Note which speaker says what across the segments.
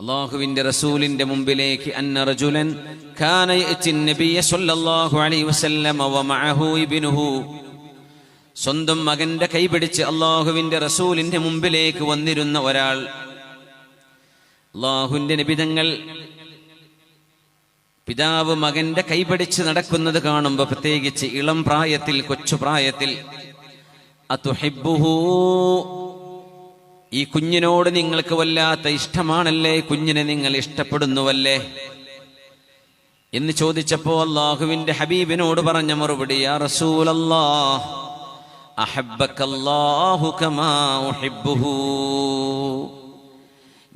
Speaker 1: അള്ളാഹുവിന്റെ റസൂലിന്റെ മുമ്പിലേക്ക് അന്ന കാന നബിയ സല്ലല്ലാഹു അലൈഹി ഇബ്നുഹു. സ്വന്തം മകന്റെ കൈപിടിച്ച് അള്ളാഹുവിന്റെ റസൂലിന്റെ മുമ്പിലേക്ക് വന്നിരുന്ന ഒരാൾ. അള്ളാഹുവിന്റെ നിബിതങ്ങൾ പിതാവ് മകന്റെ കൈപിടിച്ച് നടക്കുന്നത് കാണുമ്പോൾ പ്രത്യേകിച്ച് ഇളം പ്രായത്തിൽ കൊച്ചു പ്രായത്തിൽ. അതുഹിബ്ബുഹു ഈ കുഞ്ഞിനോട് നിങ്ങൾക്ക് വല്ലാത്ത ഇഷ്ടമാണല്ലേ? കുഞ്ഞിനെ നിങ്ങൾ ഇഷ്ടപ്പെടുന്നുവല്ലേ? എന്ന് ചോദിച്ചപ്പോ അള്ളാഹുവിന്റെ ഹബീബിനോട് പറഞ്ഞ മറുപടി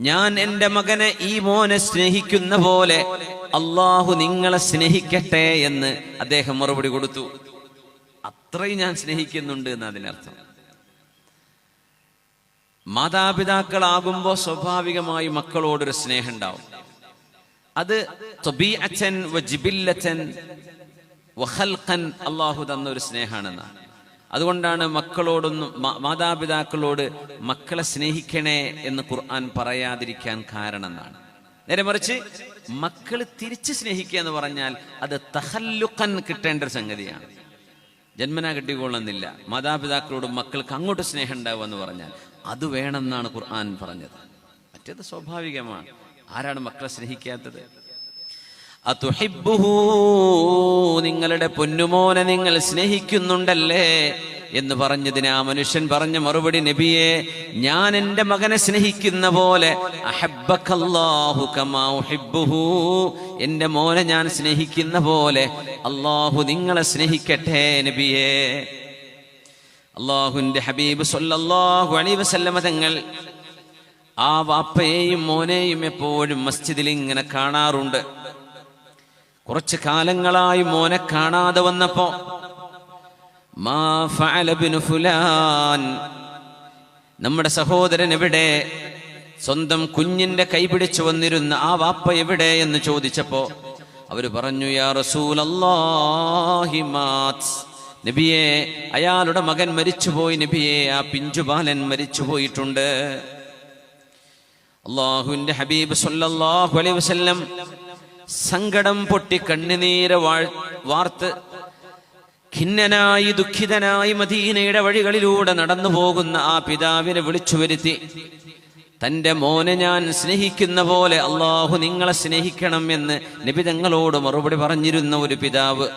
Speaker 1: ഞാൻ എന്റെ മകനെ ഈ മോനെ സ്നേഹിക്കുന്ന പോലെ അള്ളാഹു നിങ്ങളെ സ്നേഹിക്കട്ടെ എന്ന് അദ്ദേഹം മറുപടി കൊടുത്തു. അത്രയും ഞാൻ സ്നേഹിക്കുന്നുണ്ട് എന്ന് അതിനർത്ഥം. മാതാപിതാക്കളാകുമ്പോൾ സ്വാഭാവികമായി മക്കളോടൊരു സ്നേഹം ഉണ്ടാവും അത് വ ജിബില്ലച്ചൻ വഹൽഖൻ അള്ളാഹു തന്ന ഒരു സ്നേഹമാണെന്നാണ്. അതുകൊണ്ടാണ് മക്കളോടൊന്നും മാതാപിതാക്കളോട് മക്കളെ സ്നേഹിക്കണേ എന്ന് ഖുർആൻ പറയാതിരിക്കാൻ കാരണം എന്നാണ് നേരെ മറിച്ച് മക്കൾ തിരിച്ച് സ്നേഹിക്കുക എന്ന് പറഞ്ഞാൽ അത് തഹല്ലുക്കൻ കിട്ടേണ്ട ഒരു സംഗതിയാണ്. ജന്മനാ കിട്ടിക്കൊള്ളുന്നില്ല. മാതാപിതാക്കളോട് മക്കൾക്ക് അങ്ങോട്ട് സ്നേഹം ഉണ്ടാവുക എന്ന് പറഞ്ഞാൽ അത് വേണമെന്നാണ് ഖുർആൻ പറഞ്ഞത്. മറ്റേത് സ്വാഭാവികമാണ്. ആരാണ് മക്കളെ സ്നേഹിക്കാത്തത്? നിങ്ങളുടെ പൊന്നുമോനെ നിങ്ങൾ സ്നേഹിക്കുന്നുണ്ടല്ലേ എന്ന് പറഞ്ഞതിന് ആ മനുഷ്യൻ പറഞ്ഞ മറുപടി നബിയെ ഞാൻ എന്റെ മകനെ സ്നേഹിക്കുന്ന പോലെ എന്റെ മോനെ ഞാൻ സ്നേഹിക്കുന്ന പോലെ അള്ളാഹു നിങ്ങളെ സ്നേഹിക്കട്ടെ നബിയെ. അള്ളാഹുവിന്റെ ഹബീബ് സല്ലല്ലാഹു അലൈഹി വസല്ലമ തങ്ങൾ ആ വാപ്പയെയും മോനെയും എപ്പോഴും മസ്ജിദിൽ ഇങ്ങനെ കാണാറുണ്ട്. കുറച്ച് കാലങ്ങളായി മോനെ കാണാതെ വന്നപ്പോ ഫുലാൻ നമ്മുടെ സഹോദരൻ എവിടെ? സ്വന്തം കുഞ്ഞിന്റെ കൈപിടിച്ചു വന്നിരുന്ന ആ വാപ്പ എവിടെ എന്ന് ചോദിച്ചപ്പോ അവർ പറഞ്ഞു യാ റസൂലല്ലാഹി മാത് നബിയെ അയാളുടെ മകൻ മരിച്ചുപോയി നബിയെ ആ പിഞ്ചുബാലൻ മരിച്ചുപോയിട്ടുണ്ട്. അള്ളാഹുവിന്റെ ഹബീബ് സല്ലല്ലാഹു അലൈഹി വസല്ലം സങ്കടം പൊട്ടി കണ്ണുനീര വാർത്ത് ഖിന്നനായി ദുഃഖിതനായി മദീനയുടെ വഴികളിലൂടെ നടന്നു പോകുന്ന ആ പിതാവിനെ വിളിച്ചു വരുത്തി തന്റെ മോനെ ഞാൻ സ്നേഹിക്കുന്ന പോലെ അള്ളാഹു നിങ്ങളെ സ്നേഹിക്കണം എന്ന് നബി തങ്ങളോട് മറുപടി പറഞ്ഞിരുന്ന ഒരു പിതാവ്.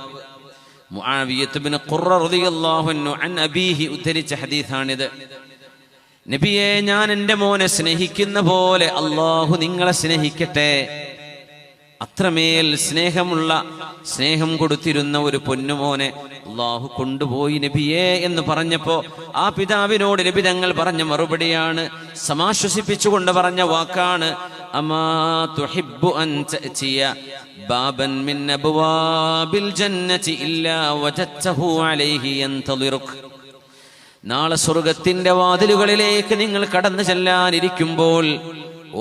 Speaker 1: ഉദ്ധരിച്ച ഹദീസാണിത്. നബിയെ ഞാൻ എന്റെ മോനെ സ്നേഹിക്കുന്ന പോലെ അള്ളാഹു നിങ്ങളെ സ്നേഹിക്കട്ടെ. അത്രമേൽ സ്നേഹമുള്ള സ്നേഹം കൊടുത്തിരുന്ന ഒരു പൊന്നുമോനെ അള്ളാഹു കൊണ്ടുപോയി നബിയേ എന്ന് പറഞ്ഞപ്പോ ആ പിതാവിനോട് നബി തങ്ങൾ പറഞ്ഞ മറുപടിയാണ് സമാശ്വസിപ്പിച്ചുകൊണ്ട് പറഞ്ഞ വാക്കാണ് അമാ തുഹിബ്ബു അൻ تأتي ബാബൻ മിൻ أبواب ജന്നതി ഇല്ലാ وجدته അലൈഹി ينتظرك നാളെ സ്വർഗത്തിന്റെ വാതിലുകളിലേക്ക് നിങ്ങൾ കടന്നു ചെല്ലാനിരിക്കുമ്പോൾ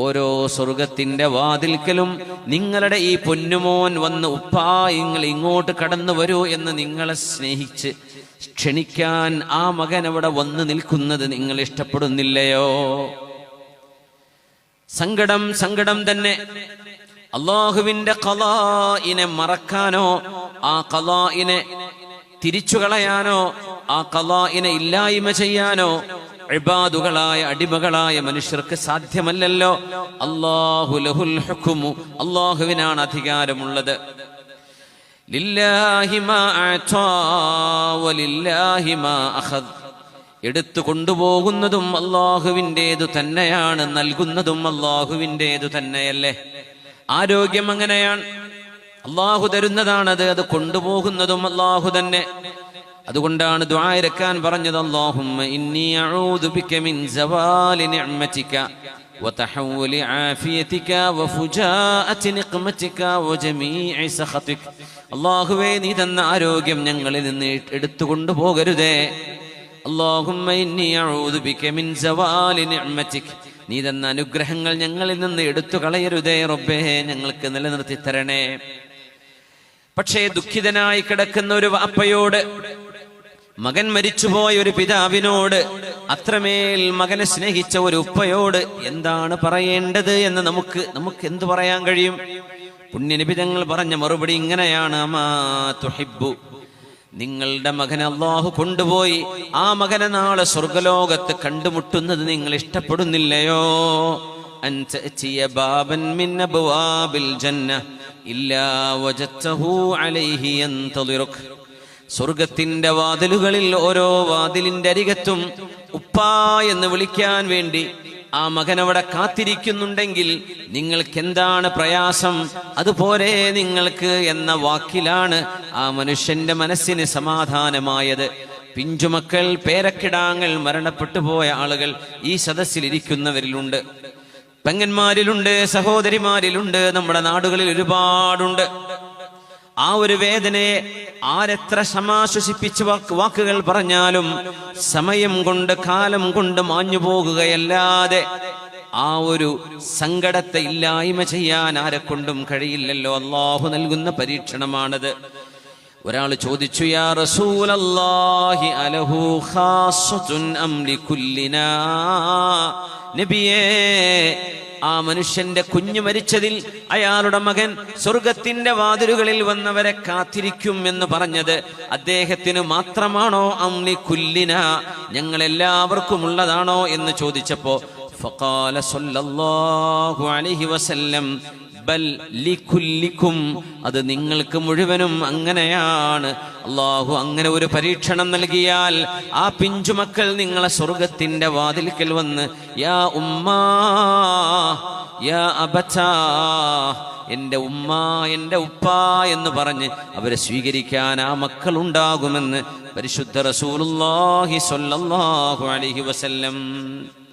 Speaker 1: ഓരോ സ്വർഗത്തിന്റെ വാതിൽക്കലും നിങ്ങളുടെ ഈ പൊന്നുമോൻ വന്ന് ഉപ്പാ നിങ്ങൾ ഇങ്ങോട്ട് കടന്നു വരൂ എന്ന് നിങ്ങളെ സ്നേഹിച്ച് ക്ഷണിക്കാൻ ആ മകൻ അവിടെ വന്ന് നിൽക്കുന്നത് നിങ്ങൾ ഇഷ്ടപ്പെടുന്നില്ലയോ? സങ്കടം സങ്കടം തന്നെ. അള്ളാഹുവിന്റെ കലായിനെ മറക്കാനോ ആ കലായിനെ തിരിച്ചു കളയാനോ ആ കലായിനെ ഇല്ലായ്മ ചെയ്യാനോ ഇബാദുകളായ അടിമകളായ മനുഷ്യർക്ക് സാധ്യമല്ലല്ലോ. അള്ളാഹു ലഹുൽ ഹുക്കുമു അള്ളാഹുവിനാണ് അധികാരമുള്ളത്. ലില്ലാഹി മാ അഅതാ വലില്ലാഹി മാ അഖദ്. എടുത്തു കൊണ്ടുപോകുന്നതും അള്ളാഹുവിൻ്റെതു തന്നെയാണ് നൽകുന്നതും അള്ളാഹുവിൻ്റെതു തന്നെയല്ലേ ആരോഗ്യം അങ്ങനെയാണ് അള്ളാഹു തരുന്നതാണത് അത് കൊണ്ടുപോകുന്നതും അള്ളാഹു തന്നെ അതുകൊണ്ടാണ് ദ്വായിരക്കാൻ പറഞ്ഞത് അള്ളാഹുമ്മ ഇന്നി അഊദു ബിക മിൻ സവാലി നിഅമതിക وتحول عافيتك وفجاءة نقمتك وجميع سخطك അള്ളാഹുവേ നീ തന്ന ആരോഗ്യം ഞങ്ങളിൽ നിന്ന് എടുത്തുകൊണ്ടു പോകരുതേ അള്ളാഹുമ്മ ഇന്നി അഊദു ബിക മിൻ സവാലി നിഅമതിക. നീ തന്ന അനുഗ്രഹങ്ങൾ ഞങ്ങളിൽ നിന്ന് എടുത്തു കളയരുതേ റബ്ബേ ഞങ്ങൾക്ക് നിലനിർത്തി തരണേ. പക്ഷേ ദുഃഖിതനായി കിടക്കുന്ന ഒരു വാപ്പയോട് മകൻ മരിച്ചുപോയ ഒരു പിതാവിനോട് അത്രമേൽ മകനെ സ്നേഹിച്ച ഒരു ഉപ്പയോട് എന്താണ് പറയേണ്ടത് എന്ന് നമുക്ക് നമുക്ക് എന്തു പറയാൻ കഴിയും? പുണ്യനിബിതങ്ങൾ പറഞ്ഞ മറുപടി ഇങ്ങനെയാണ്. അമാ തുഹിബ്ബു. നിങ്ങളുടെ മകനെ അള്ളാഹു കൊണ്ടുപോയി ആ മകനെ നാളെ സ്വർഗലോകത്ത് കണ്ടുമുട്ടുന്നത് നിങ്ങൾ ഇഷ്ടപ്പെടുന്നില്ലയോ? ബാബൻ സ്വർഗത്തിന്റെ വാതിലുകളിൽ ഓരോ വാതിലിന്റെ അരികത്തും ഉപ്പാ എന്ന് വിളിക്കാൻ വേണ്ടി ആ മകൻ അവിടെ കാത്തിരിക്കുന്നുണ്ടെങ്കിൽ നിങ്ങൾക്ക് എന്താണ് പ്രയാസം? അതുപോലെ നിങ്ങൾക്ക് എന്ന വാക്കിലാണ് ആ മനുഷ്യന്റെ മനസ്സിന് സമാധാനമായത്. പിഞ്ചുമക്കൾ പേരക്കിടാങ്ങൾ മരണപ്പെട്ടു പോയ ആളുകൾ ഈ സദസ്സിൽ ഇരിക്കുന്നവരിലുണ്ട് പെങ്ങന്മാരിലുണ്ട് സഹോദരിമാരിലുണ്ട് നമ്മുടെ നാടുകളിൽ ഒരുപാടുണ്ട്. ആ ഒരു വേദനയെ ആരെത്ര സമാശ്വസിപ്പിച്ച് വാക്കുകൾ പറഞ്ഞാലും സമയം കൊണ്ട് കാലം കൊണ്ട് മാഞ്ഞു പോകുകയല്ലാതെ ആ ഒരു സങ്കടത്തെ ഇല്ലായ്മ ചെയ്യാൻ ആരെ കൊണ്ടും കഴിയില്ലല്ലോ. അള്ളാഹു നൽകുന്ന പരീക്ഷണമാണത്. ഒരാൾ ചോദിച്ചു യാ അലഹു നബിയേ ആ മനുഷ്യന്റെ കുഞ്ഞു മരിച്ചതിൽ അയാളുടെ മകൻ സ്വർഗത്തിന്റെ വാതിലുകളിൽ വന്നവരെ കാത്തിരിക്കും എന്ന് പറഞ്ഞത് അദ്ദേഹത്തിന് മാത്രമാണോ? അംലി കുല്ലിന. ഞങ്ങൾ എല്ലാവർക്കും ഉള്ളതാണോ എന്ന് ചോദിച്ചപ്പോ ഫഖാല സല്ലല്ലാഹു അലൈഹി വസല്ലം അത് നിങ്ങൾക്ക് മുഴുവനും അങ്ങനെയാണ്. അള്ളാഹു അങ്ങനെ ഒരു പരീക്ഷണം നൽകിയാൽ ആ പിഞ്ചുമക്കൾ നിങ്ങളെ സ്വർഗത്തിന്റെ വാതിൽക്കൽ വന്ന് യാ ഉമ്മാ യാ എന്റെ ഉമ്മ എന്റെ ഉപ്പ എന്ന് പറഞ്ഞ് അവരെ സ്വീകരിക്കാൻ ആ മക്കൾ ഉണ്ടാകുമെന്ന് പരിശുദ്ധ റസൂലുള്ളാഹി സ്വല്ലല്ലാഹു അലൈഹി വസല്ലം